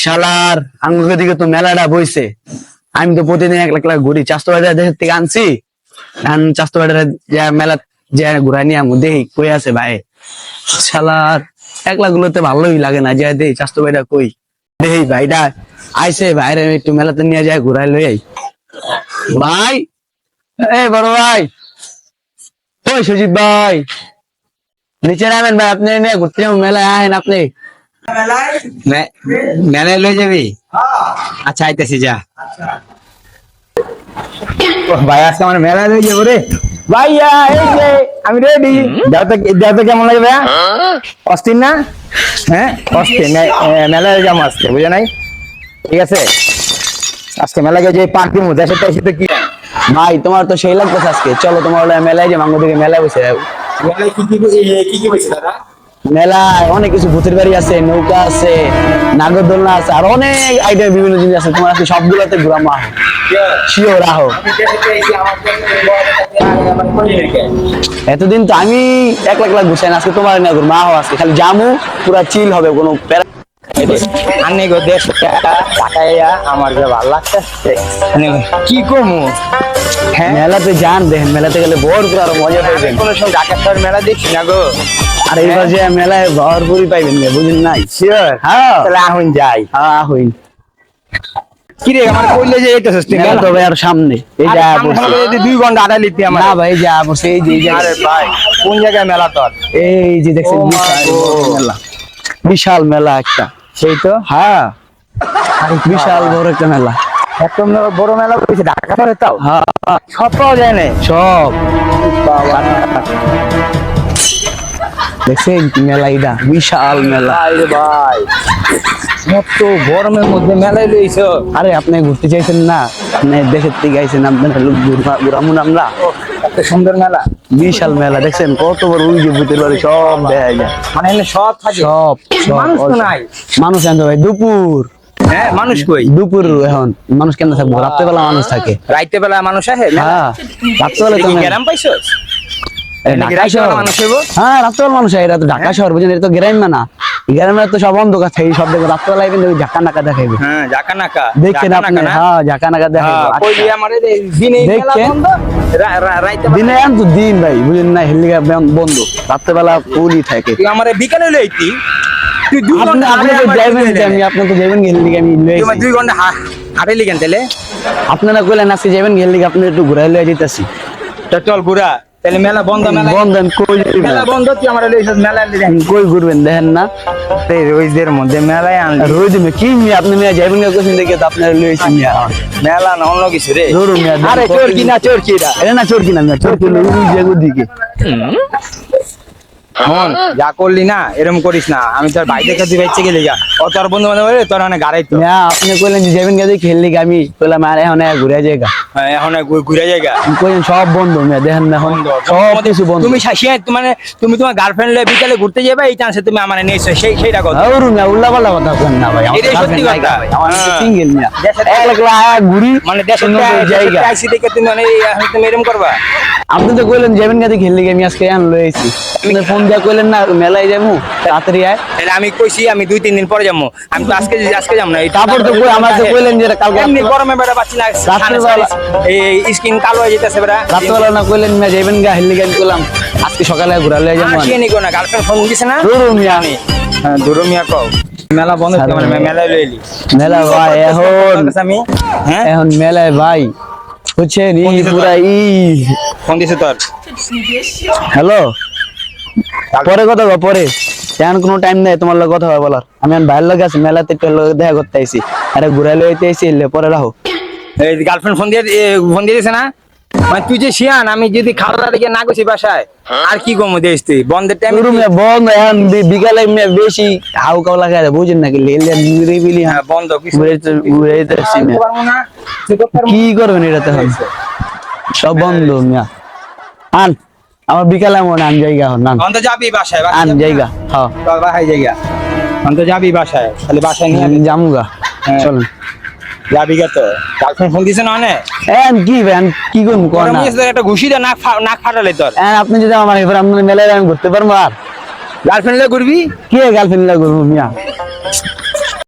শালার আঙ্গুকে দিকে তো মেলাটা বইছে। আমি তো প্রতিদিন এক লাখ লাখ ঘুরি। বাড়ি দেশের থেকে আনছি। বাড়ি মেলা যে নিয়ে আমি। দেখি কই আছে ভাই। শালার গুলোতে ভালোই লাগে না। যে বাড়িটা কই। ভাইটা আইসে ভাইরে একটু মেলাতে নিয়ে যায়, ঘুরাই লই আই। ভাই! এ বড় ভাই! ওই সুজিত ভাই! নিচে নামেন ভাই, আপনি ঘুরতে যাবেন মেলায় আহেন আপনি। মেলায় লয়ে যাবি? আচ্ছা আইতেছি, যা। ভাই, আজকে আমার মেলায় লয়ে যাব রে। ভাইয়া, এই যে, আমি রেডি কেমন লাগে, ভাইয়া। অস্থির না? হ্যাঁ অস্থির। মেলায় যাব আজকে, বুঝে নাই? ঠিক আছে? আজকে মেলায় মধ্যে দেশের এসে কি? ভাই, তোমার তো সেই লাগতেছে আজকে। চলো, তোমার মেলায় যে মাঙ্গো দিকে মেলায় বসে মেলায় কি কি দাদা? মেলায় অনেক কিছু ভূতের বাড়ি আছে নৌকা আছে নাগরদোলনা আছে আর অনেক আইটেম বিভিন্ন জিনিস আছে। তোমার আজকে সবগুলোতে ঘুরামো এতদিন তো আমি এক লাখ লাখ ঘুরছি না, আজকে তোমার না ঘুরমা আজকে। খালি জামু পুরা চিল হবে কোনো প্যারা আনে গো দেশ টাকাইয়া আমার যে ভালো লাগতেছে। মানে কি কমু? হ্যাঁ? মেলাতে যান দেখেন মেলাতে গেলে ভোর করে আরও মজা পাইবেন। কোনো সময় ঢাকা শহর মেলা দেখছি না গো। আর এইবার যে মেলায় ভরপুরি পাইবেন না, বুঝেন নাই শিওর হ্যাঁ। তাহলে এখন যাই। হ্যাঁ হইন কি রে আমার কইলে যে এটা সস্তি মেলা তো ভাই আর সামনে। এই যা। দুই ঘণ্টা আড়াই লিতে আমার। না ভাই যা বসে এই যে এই আরে ভাই কোন জায়গায় মেলা তোর? এই যে দেখছেন বিশাল মেলা। বিশাল মেলা একটা। সেই তো? হ্যাঁ। বিশাল বড় একটা মেলা। এত বড় মেলা করেছে ঢাকা শহরে তাও? হ্যাঁ। সব পাওয়া যায় না সব। দেখছেন মেলা এটা বিশাল মেলা। ভাই মত গরমের মধ্যে মেলায় লইছ আরে আপনি ঘুরতে চাইছেন না? আপনি দেশের থেকে আইছেন আপনার লোক ঘুরামুন আমরা এত সুন্দর মেলা। বিশাল মেলা দেখছেন? কত বড় ওই যে ভূতের বাড়ি সব দেখা যায়। মানে সব থাকে। সব মানুষ তো নাই। মানুষ আনতে ভাই দুপুর। হ্যাঁ মানুষ কই? দুপুর এখন মানুষ কেন থাকব? রাত্রেবেলা মানুষ থাকে। রাইতে বেলা মানুষ আসে? হ্যাঁ রাত্রেবেলা বেলা তো গ্রাম পাইছো ঢাকা শহর। মানুষ হইবো? হ্যাঁ রাত্রেবেলা মানুষ হয়, তো ঢাকা শহর বুঝলেন এটা তো গ্রাম না। গ্রামে তো সব অন্ধকার থাকে সব দেখবে রাত্রেবেলায় কিন্তু ওই ঝাঁকা নাকা দেখাইবে। হ্যাঁ নাকা দেখছেন আপনি? না? হ্যাঁ ঝাঁকা নাকা দেখাইবে। আমারে দিনে দেখছেন? বন্ধ, রা- রা- রাইতে বেলা- দিনে এখন তো দিন ভাই বুঝেন না হেলিকা বন্ধ। রাত্রেবেলা ফুলই থাকে। তুই আমারে বিকালে লইতি তুই দুই আপনি ঘণ্টা আপনি তো আমি আপনি তো যাইবেন হেলিকা আমি লই তুই দুই ঘণ্টা হাঁটাইলি কেন তাহলে আপনারা কইলেন আজকে যাবেন হেলিকা আপনি একটু ঘুরাই লই যেতেছি চল ঘুরা। তাহলে মেলা বন্ধ মেলা বন্ধ কই মেলা বন্ধ তুই আমার লইছস মেলা কই ঘুরবেন দেখেন না? রোজদের মধ্যে মেলায় আনলি। রোজ মে কি মিয়া আপনি মিয়া যাইবেন না কোথায় দেখে তো আপনারা লইছেন মিয়া? মেলা না অন্য কিছু রে। ধরুন মিয়া আরে চোর কি না চোর কি এটা না চোর কিনা মিয়া চোর কিনা ওই জায়গার দিকে হন যা করলি না এরকম করিস না। আমি তোর দেখে তুই বেঁচে গেলি গা। ও তোর বন্ধু বান্ধব তোর অনেক গাড়াই তো আপনি কইলেন যে যাবেন গেছে খেললি আমি কইলাম আর এখন ঘুরে হ্যাঁ, এখন আর ঘু- ঘুরে জায়গা সব বন্ধ দেখেন না এখন সব কিছু বন্ধ। তুমি মানে তুমি তোমার গার্লফ্রেন্ড লয়ে বিকালে ঘুরতে যাবে এই চান্সে তুমি আমার নিয়েছো সেই সেইটা কথা। আউরু মিয়া উল্লা পাল্লা কথা না ভাই এটাই সত্যি কথা। আমার হ্যাঁ। সিঙ্গেল মিয়া। দেশের এক লাখ লাখ ঘুরি মানে দেশের জায়গা। আইসি দেখে তুমি মানে এখন তুমি এরকম করবা। আপনি তো কইলেন যাবেন গেছে খেললি আমি আজকে আন লইছি আপনি ফোন দিয়া কইলেন না মেলায় যাব তাড়াতাড়ি আয়। তাহলে আমি কইছি আমি দুই তিন দিন পরে যাব। আমি তো আজকে আজকে যাব না এই তারপর তো কই আমার তো কইলেন যে কালকে রাত্রে- গরমে বেড়া পাচ্ছি না রাত্রেবেলা- এই স্কিন কালো হয়ে যেতেছে বেড়া রাত্রেবেলা না কইলেন মিয়া যাইবেন গা হেললি আমি কইলাম আজকে সকালে ঘুরা লই যাব আসিয়ে নিকো না গার্লফ্রেন্ড ফোন দিছে না? ধরু মিয়া। হ্যাঁ দুরো মিয়া কও। মেলা বন্ধ মানে মেলায় লইলি। মেলা ভাই এখন আমি। হ্যাঁ? এখন মেলায় ভাই বুঝছেন ই পুরা ই। ফোন দিছে তোর। হ্যালো? পরে কথা বল পরে। এখন কোনো টাইম নেই তোমার লগে কথা হবে বলার। আমি এখন বাইরের লগে আছি মেলাতে দেখা করতে আইছি। আরে ঘুরাই লইতে আইছি এলে পরে রাখো। গার্লফ্রেন্ড ফোন দিয়ে ফোন দিয়ে দিছে না? মানে তুই যে শিয়ান আমি যদি খাওয়া দিকে না গেছি বাসায় আর কি গমু দিস তুই? বন্ধের টাইম বন্ধ এখন বিকালে বেশি হাউ কাউ লাগা বুঝেন নাকি? লেলে হ্যাঁ বন্ধ করতে পারব কি করবেন এটাতে এখন? সব বন্ধ মিয়া। আন আমার বিকালে মনে আন জায়গা হন আন। না। অন্ত যাবি বাসায় আন? জায়গা হ্যাঁ চল বাসায় জায়গা অন্ত যাবি বাসায়। তাহলে বাসায় নিয়ে। জামুগা হ্যাঁ। তো? গার্লফ্রেন্ড ফোন দিছে না অনে এন কি না। একটা ঘুষি দে নাক নাক ফাটালে তোর। এন আপনি যদি আমার এবার আপনার মেলায় আমি ঘুরতে পারব আর? গার্লফ্রেন্ড লে ঘুরবি? কে গার্লফ্রেন্ড ঘুরবো মিয়া?